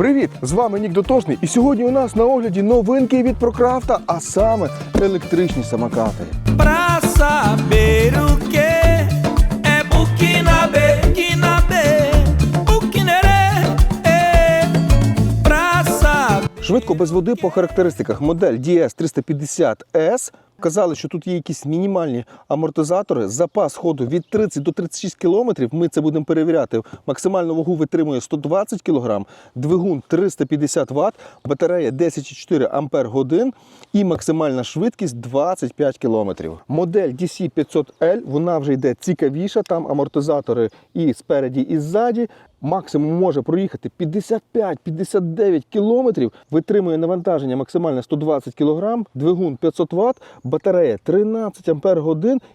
Привіт! З вами Нік Дотошний. І сьогодні у нас на огляді новинки від Прокрафта, а саме електричні самокати. Pra saber. Швидко без води по характеристиках. Модель DS350S. Казали, що тут є якісь мінімальні амортизатори. Запас ходу від 30 до 36 км. Ми це будемо перевіряти. Максимальну вагу витримує 120 кг, двигун 350 Вт, батарея 10,4 Ампер годин і максимальна швидкість 25 км. Модель DC500L, вона вже йде цікавіша. Там амортизатори і спереді, і ззаді. Максимум може проїхати 55-59 кілометрів, витримує навантаження максимальне 120 кг, двигун 500 Вт, батарея 13 ампер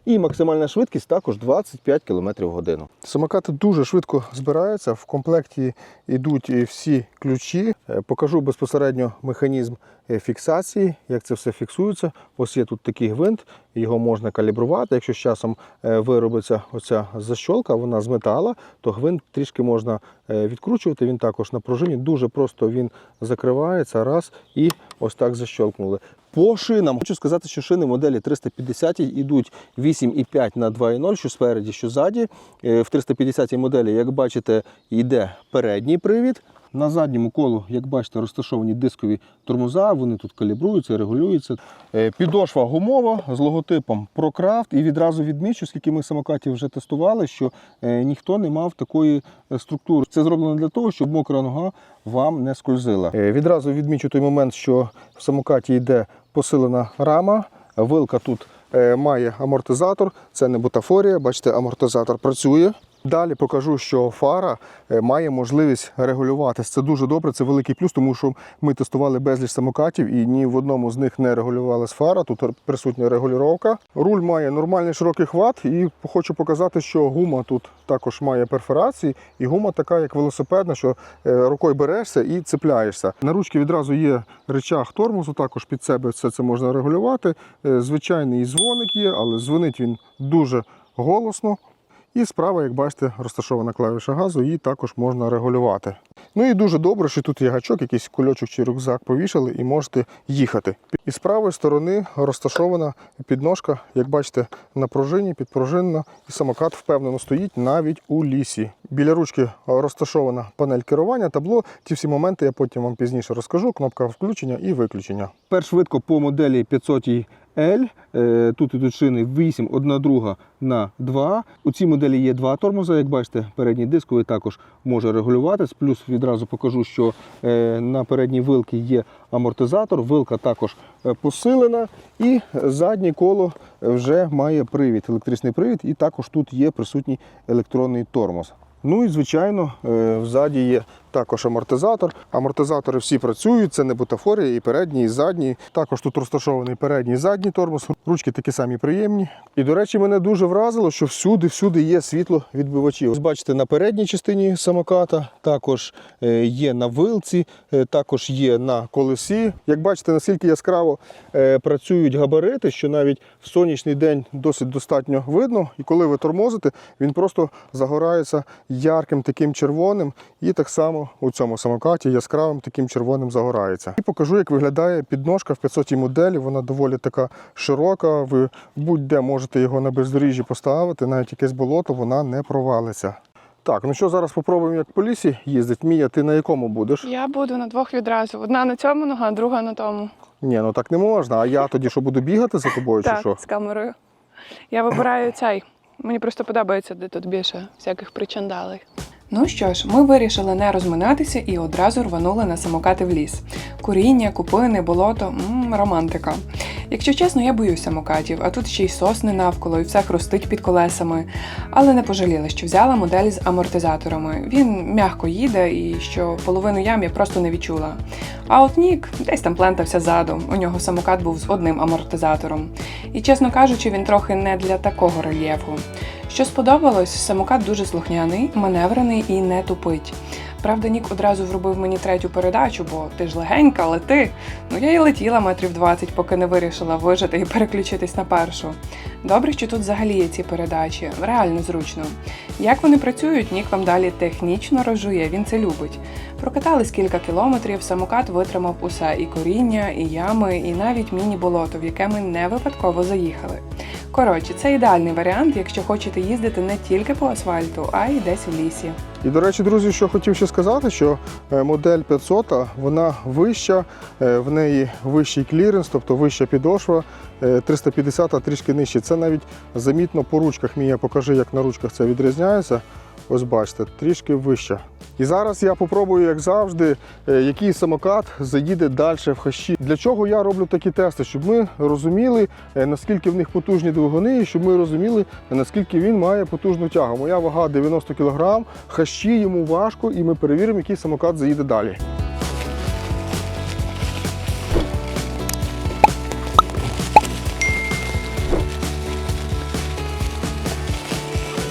і максимальна швидкість також 25 км в годину. Самокати дуже швидко збираються. В комплекті йдуть всі ключі. Е, Покажу безпосередньо механізм фіксації, як це все фіксується. Ось є тут такий гвинт, його можна калібрувати. Якщо з часом е, виробиться оця защолка, вона з метала, то гвинт трішки можна е, відкручувати. Він також на пружині. Дуже просто він закривається раз і ось так защолкнули. По шинам хочу сказати, що шини моделі 350 йдуть 8,5 на 2,0, що спереді, що ззаді. Е, В 350 моделі, як бачите, йде передній привід. На задньому колу, як бачите, розташовані дискові тормоза, вони тут калібруються, регулюються. Е, Підошва гумова з логотипом ProCraft. І відразу відмічу, скільки ми самокатів вже тестували, що е, ніхто не мав такої е, структури. Це зроблено для того, щоб мокра нога вам не скользила. Відразу відмічу той момент, що в самокаті йде посилена рама. Вилка тут має амортизатор, це не бутафорія. Бачите, амортизатор працює. Далі покажу, що фара е, має можливість регулюватися. Це дуже добре, це великий плюс, тому що ми тестували безліч самокатів і ні в одному з них не регулювалась фара. Тут присутня регулювання. Руль має нормальний широкий хват, і хочу показати, що гума тут також має перфорації, і гума така, як велосипедна, що е, рукою берешся і цепляєшся. На ручці відразу є речах тормозу, також під себе все це можна регулювати. Е, Звичайний дзвоник є, але дзвонить він дуже голосно. І справа, як бачите, розташована клавіша газу, її також можна регулювати. Ну і дуже добре, що тут є гачок, якийсь кульочок чи рюкзак повішали і можете їхати. І з правої сторони розташована підножка, як бачите, на пружині, підпружинна, і самокат впевнено стоїть навіть у лісі. Біля ручки розташована панель керування, табло. Ті всі моменти я потім вам пізніше розкажу. Кнопка включення і виключення. Тепер швидко по моделі 500 L. Е, Тут ідуть шини 8, одна друга на 2. У цій моделі є два тормози, як бачите, передній дисковий також може регулюватись. Плюс відразу покажу, що е, на передній вилці є амортизатор, вилка також е, посилена, і заднє коло вже має привід, електричний привід, і також тут є присутній електронний тормоз. Ну і звичайно, взаді є також амортизатор. Амортизатори всі працюють, це не бутафорія, і передній, і задній. Також тут розташований передній і задній тормоз. Ручки такі самі приємні. І, до речі, мене дуже вразило, що всюди-всюди є світловідбивачі. Ось бачите, на передній частині самоката, також е, є на вилці, е, також є на колесі. Як бачите, наскільки яскраво е, працюють габарити, що навіть в сонячний день досить достатньо видно. І коли ви тормозите, він просто загорається ярким таким червоним. І так само у цьому самокаті яскравим таким червоним загорається. І покажу, як виглядає підножка в 500 моделі. Вона доволі така широка. Ви будь-де можете його на бездоріжжі поставити, навіть якесь болото, вона не провалиться. Так, ну що зараз попробуємо, як по лісі їздить. Мія, ти на якому будеш? Я буду на двох відразу. Одна на цьому нога, друга на тому. Ні, ну так не можна. А я тоді що буду бігати за тобою, чи так, що? з камерою. Я вибираю цей. Мені просто подобається, де тут більше всяких причандалей. Ну що ж, ми вирішили не розминатися і одразу рванули на самокати в ліс. Куріння, купини, болото м романтика. Якщо чесно, я боюсь самокатів, а тут ще й сосни навколо, і все хрустить під колесами. Але не пожаліла, що взяла модель з амортизаторами. Він м'яко їде, і що половину ям я просто не відчула. А от Нік десь там плентався ззаду. У нього самокат був з одним амортизатором. І чесно кажучи, він трохи не для такого рельєфу. Що сподобалось, самокат дуже слухняний, маневрений і не тупить. Правда, Нік одразу вробив мені третю передачу, бо ти ж легенька, лети. Ну я і летіла метрів 20, поки не вирішила вижити і переключитись на першу. Добре, що тут взагалі є ці передачі, реально зручно. Як вони працюють, Нік вам далі технічно розжує, він це любить. Прокатались кілька кілометрів, самокат витримав усе і коріння, і ями, і навіть міні-болото, в яке ми не випадково заїхали. Коротше, це ідеальний варіант, якщо хочете їздити не тільки по асфальту, а й десь в лісі. І до речі, друзі, що хотів ще сказати, що е, модель 500 вона вища, е, в неї вищий кліренс, тобто вища підошва, е, 350 трішки нижче. Це навіть замітно по ручках. Мія покажи, як на ручках це відрізняється. Ось бачите, трішки вища. І зараз я попробую, як завжди, е, який самокат заїде далі в хащі. Для чого я роблю такі тести? Щоб ми розуміли, е, наскільки в них потужні двигуни, і щоб ми розуміли, наскільки він має потужну тягу. Моя вага 90 кг, хащі йому важко, і ми перевіримо, який самокат заїде далі.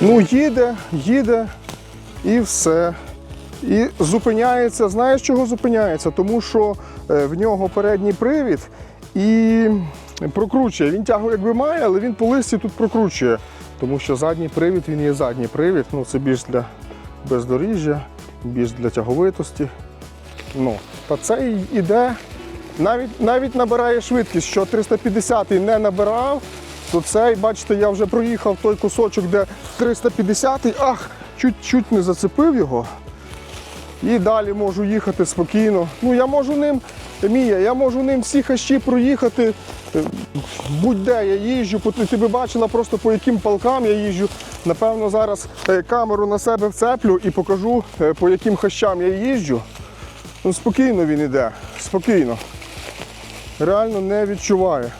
Ну, їде, їде і все. І зупиняється. Знаєш, чого зупиняється? Тому що е, в нього передній привід і прокручує. Він тягу якби має, але він по листі тут прокручує. Тому що задній привід він є задній привід. Ну, це більш для бездоріжжя, більш для тяговитості. Ну, та цей іде, навіть, навіть набирає швидкість, що 350 не набирав, то цей, бачите, я вже проїхав той кусочок, де 350-й, ах, чуть-чуть не зацепив його. І далі можу їхати спокійно. Ну, я можу ним, Мія, я можу ним всі хащі проїхати. Е, Будь-де я їжджу, ти би бачила просто по яким палкам я їжджу. Напевно, зараз е, камеру на себе вцеплю і покажу, е, по яким хащам я їжджу. Ну, спокійно він іде, спокійно. Реально не відчуває.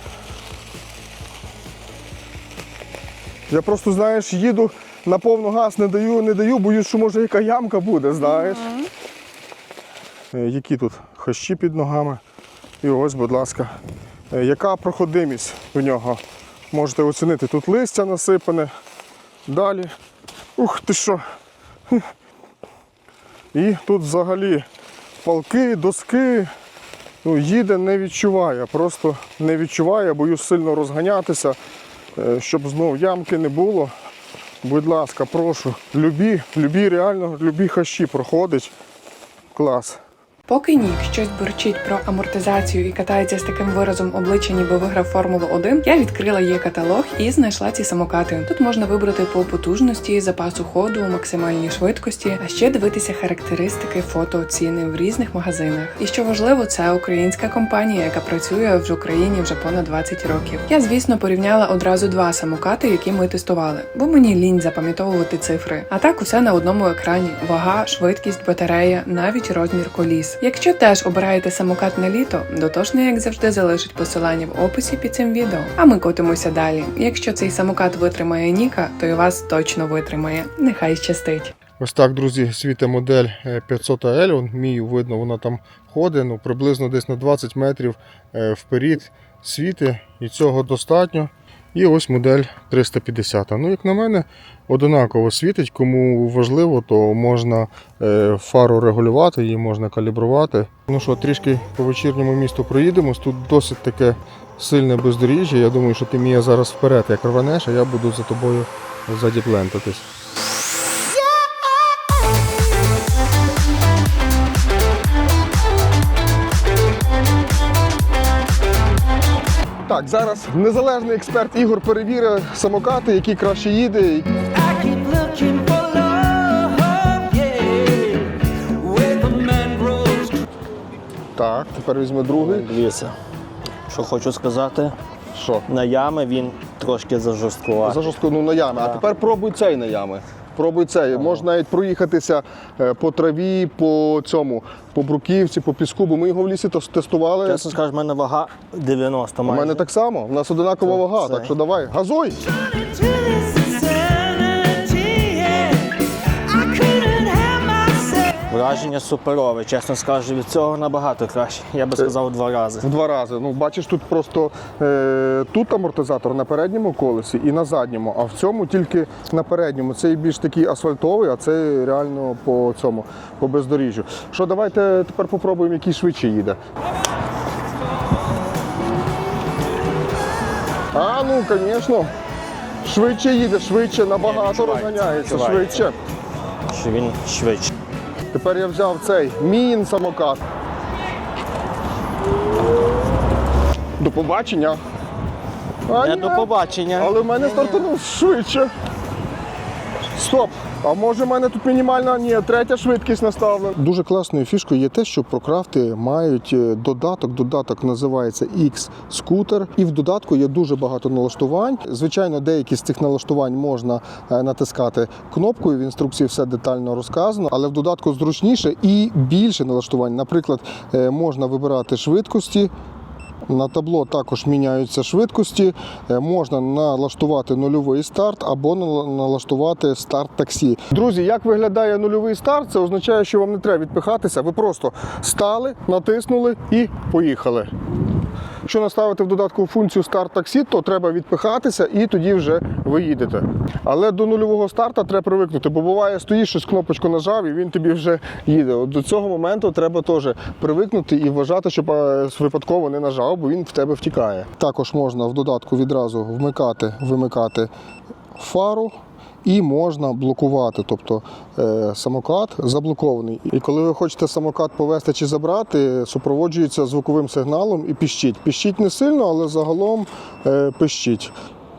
Я просто, знаєш, їду на повну газ, не даю, не даю, боюсь, що може яка ямка буде, знаєш. Е, Які тут хащі під ногами. І ось, будь ласка, е, яка проходимість в нього. Можете оцінити. Тут листя насипане. Далі. Ух ти що. І тут взагалі палки, доски. Ну, їде, не відчуває, просто не відчуває, боюсь сильно розганятися, щоб знов ямки не було. Будь ласка, прошу, любі, любі, реально, любі хащі проходить. Клас. Поки Нік щось бурчить про амортизацію і катається з таким виразом обличчя, ніби виграв Формулу 1, я відкрила її каталог і знайшла ці самокати. Тут можна вибрати по потужності, запасу ходу, максимальній швидкості, а ще дивитися характеристики, фото, ціни в різних магазинах. І що важливо, це українська компанія, яка працює в Україні вже понад 20 років. Я, звісно, порівняла одразу два самокати, які ми тестували, бо мені лінь запам'ятовувати цифри. А так усе на одному екрані: вага, швидкість, батарея, навіть розмір коліс. Якщо теж обираєте самокат на літо, дотошний, як завжди, залишить посилання в описі під цим відео. А ми котимося далі. Якщо цей самокат витримає Ніка, то і вас точно витримає. Нехай щастить. Ось так, друзі, світе модель е, 500L. Он, мій видно, вона там ходить, ну, приблизно десь на 20 метрів е, вперед світи, і цього достатньо. І ось модель 350. Ну, як на мене, одинаково світить. Кому важливо, то можна е, фару регулювати, її можна калібрувати. Ну що, трішки по вечірньому місту проїдемось. Тут досить таке сильне бездоріжжя. Я думаю, що ти Мія зараз вперед, як рванеш, а я буду за тобою ззаді плентатись. Так, зараз незалежний експерт Ігор перевірить самокати, які краще їде. Так, тепер візьме другий. Дивіться, що хочу сказати, Що? на ями він трошки зажорсткував. За жорстко, ну на ями. А тепер пробуй цей на ями. Пробуй цей. Можна навіть проїхатися е, по траві, по цьому, по бруківці, по піску, бо ми його в лісі тес- тестували. Чесно скажеш, в мене вага 90 У мене так само. У нас одинакова вага, це. так що давай, газуй! Враження суперове, чесно скажу, від цього набагато краще. Я би сказав в два рази. В два рази. Ну, бачиш, тут просто е, тут амортизатор на передньому колесі і на задньому, а в цьому тільки на передньому. Цей більш такий асфальтовий, а це реально по цьому, по бездоріжжю. Що, давайте тепер попробуємо, який швидше їде. А, ну, звісно. Швидше їде, швидше, набагато розганяється, швидше. Що він швидше. Тепер я взяв цей мін самокат. До побачення. А, Не ні. до побачення. Але в мене стартанув швидше. Стоп! А може в мене тут мінімальна ні, третя швидкість наставлена. Дуже класною фішкою є те, що прокрафти мають е, додаток. Додаток називається X-скутер. І в додатку є дуже багато налаштувань. Звичайно, деякі з цих налаштувань можна е, натискати кнопкою. В інструкції все детально розказано, але в додатку зручніше і більше налаштувань. Наприклад, е, можна вибирати швидкості. На табло також міняються швидкості. Е, Можна налаштувати нульовий старт або налаштувати старт таксі. Друзі, як виглядає нульовий старт? Це означає, що вам не треба відпихатися. Ви просто стали, натиснули і поїхали. Якщо наставити в додатку функцію старт таксі, то треба відпихатися і тоді вже ви їдете. Але до нульового старта треба привикнути, бо буває, стоїш щось кнопочку нажав і він тобі вже їде. От до цього моменту треба теж привикнути і вважати, щоб е, випадково не нажав, бо він в тебе втікає. Також можна в додатку відразу вмикати, вимикати фару. І можна блокувати, тобто е, самокат заблокований. І коли ви хочете самокат повезти чи забрати, супроводжується звуковим сигналом і піщить. Піщить не сильно, але загалом е, пищить.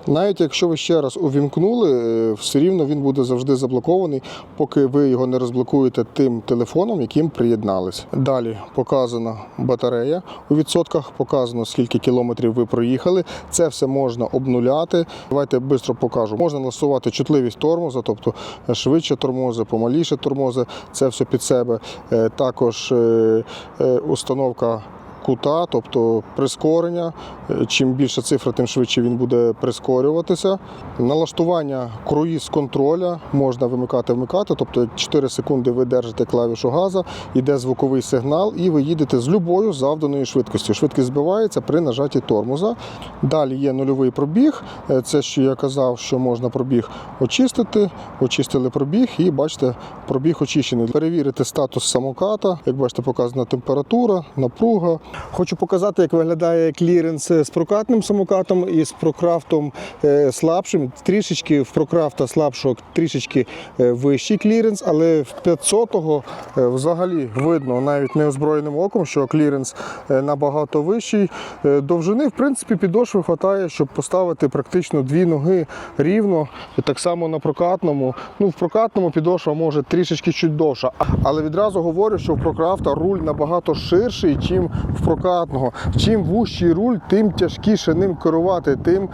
Навіть якщо ви ще раз увімкнули, е, все рівно він буде завжди заблокований, поки ви його не розблокуєте тим телефоном, яким приєднались. Далі показана батарея у відсотках, показано скільки кілометрів ви проїхали. Це все можна обнуляти. Давайте швидко покажу. Можна налаштувати чутливість тормоза, тобто швидше тормози, помаліше тормози. Це все під себе. Е, Також е, е, установка кута, тобто прискорення. Е, Чим більша цифра, тим швидше він буде прискорюватися. Налаштування круїз контроля можна вимикати, вмикати. Тобто, 4 секунди ви держите клавішу газа, йде звуковий сигнал, і ви їдете з любою завданою швидкістю. Швидкість збивається при нажатті тормоза. Далі є нульовий пробіг. Е, Це що я казав, що можна пробіг очистити. Очистили пробіг, і бачите, пробіг очищений. Перевірити статус самоката. Як бачите, показана температура, напруга. Хочу показати, як виглядає кліренс з прокатним самокатом і з прокрафтом е, слабшим. Трішечки в прокрафта слабшого трішечки е, вищий кліренс, але в 500-го е, взагалі видно навіть неозброєним оком, що кліренс набагато вищий. Довжини, в принципі, підошви вистачає, щоб поставити практично дві ноги рівно. Так само на прокатному. Ну, в прокатному підошва може трішечки чуть довша. Але відразу говорю, що в прокрафта руль набагато ширший, чим в прокатного. Чим вущий руль, тим тяжкіше ним керувати, тим,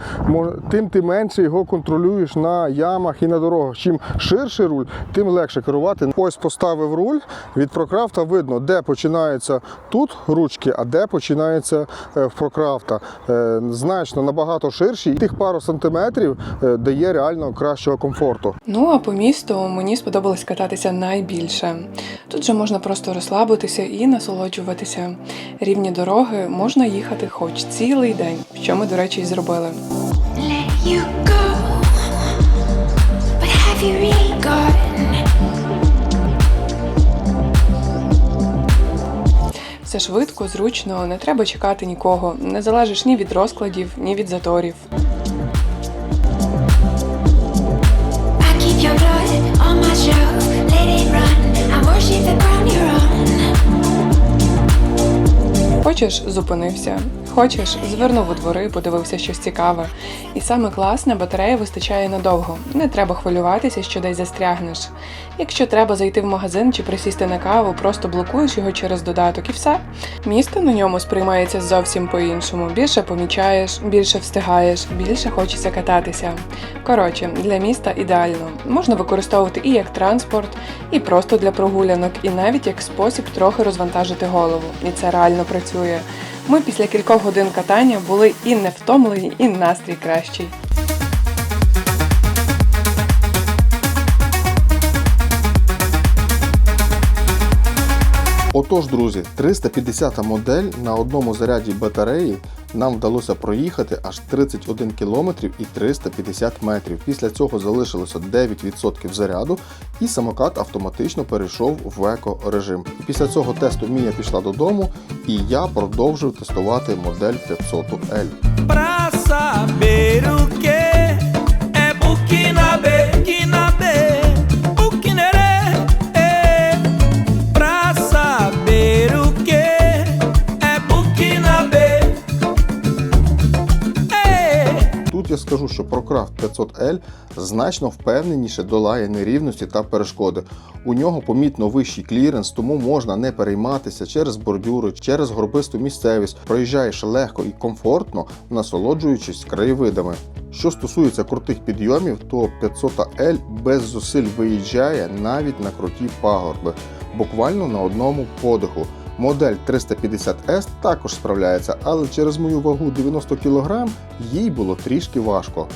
тим ти менше його контролюєш на ямах і на дорогах. Чим ширший руль, тим легше керувати. Ось поставив руль. Від прокрафта видно, де починаються тут ручки, а де починається е, в прокрафта. Е, Значно набагато ширші. Тих пару сантиметрів е, дає реально кращого комфорту. Ну а по місту мені сподобалось кататися найбільше. Тут же можна просто розслабитися і насолоджуватися. Рівні дороги можна їхати хоч цілий день, що ми, до речі, і зробили. Все швидко, зручно, не треба чекати нікого. Не залежиш ні від розкладів, ні від заторів. Хочеш, зупинився. Хочеш, звернув у двори, подивився щось цікаве. І саме класне, батареї вистачає надовго. Не треба хвилюватися, що десь застрягнеш. Якщо треба зайти в магазин чи присісти на каву, просто блокуєш його через додаток і все. Місто на ньому сприймається зовсім по-іншому. Більше помічаєш, більше встигаєш, більше хочеться кататися. Коротше, для міста ідеально. Можна використовувати і як транспорт, і просто для прогулянок, і навіть як спосіб трохи розвантажити голову. І це реально працює. Ми після кількох годин катання були і не втомлені, і настрій кращий. Отож, друзі, 350 модель на одному заряді батареї нам вдалося проїхати аж 31 км і 350 метрів. Після цього залишилося 9% заряду, і самокат автоматично перейшов в еко-режим. Після цього тесту Мія пішла додому, і я продовжив тестувати модель 500L. Скажу, що ProCraft 500L значно впевненіше долає нерівності та перешкоди. У нього помітно вищий кліренс, тому можна не перейматися через бордюри, через горбисту місцевість. Проїжджаєш легко і комфортно, насолоджуючись краєвидами. Що стосується крутих підйомів, то 500L без зусиль виїжджає навіть на круті пагорби, буквально на одному подиху. Модель 350S також справляється, але через мою вагу 90 кг їй було трішки важко.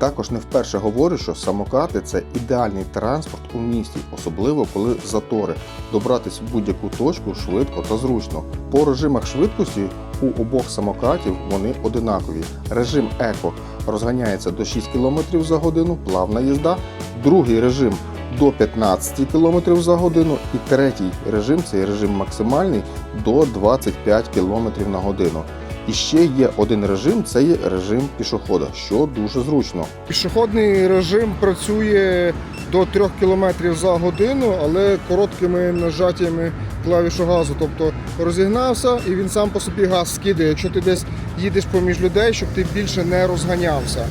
Також не вперше говорю, що самокати це ідеальний транспорт у місті, особливо коли затори. Добратись в будь-яку точку швидко та зручно. По режимах швидкості у обох самокатів вони одинакові. Режим еко розганяється до 6 км за годину, плавна їзда. Другий режим до 15 км за годину. І третій режим це режим максимальний до 25 км на годину. І ще є один режим це є режим пішохода, що дуже зручно. Пішохідний режим працює до 3 км за годину, але короткими нажаттями клавішу газу. Тобто розігнався і він сам по собі газ скидає, якщо ти десь їдеш поміж людей, щоб ти більше не розганявся.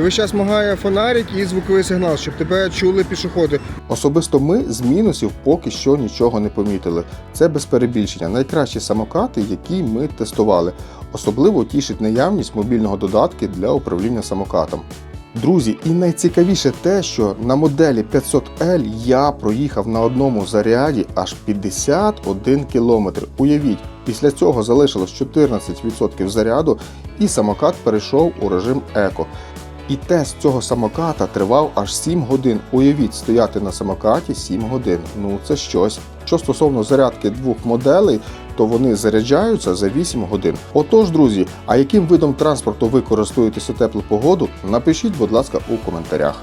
І весь час мигає фонарик і звуковий сигнал, щоб тебе чули пішоходи. Особисто ми з мінусів поки що нічого не помітили. Це без перебільшення найкращі самокати, які ми тестували. Особливо тішить наявність мобільного додатки для управління самокатом. Друзі, і найцікавіше те, що на моделі 500L я проїхав на одному заряді аж 51 км. Уявіть, після цього залишилось 14% заряду, і самокат перейшов у режим еко. І тест цього самоката тривав аж 7 годин. Уявіть, стояти на самокаті 7 годин. Ну це щось. Що стосовно зарядки двох моделей, то вони заряджаються за 8 годин. Отож, друзі, а яким видом транспорту ви користуєтеся теплу погоду? Напишіть, будь ласка, у коментарях.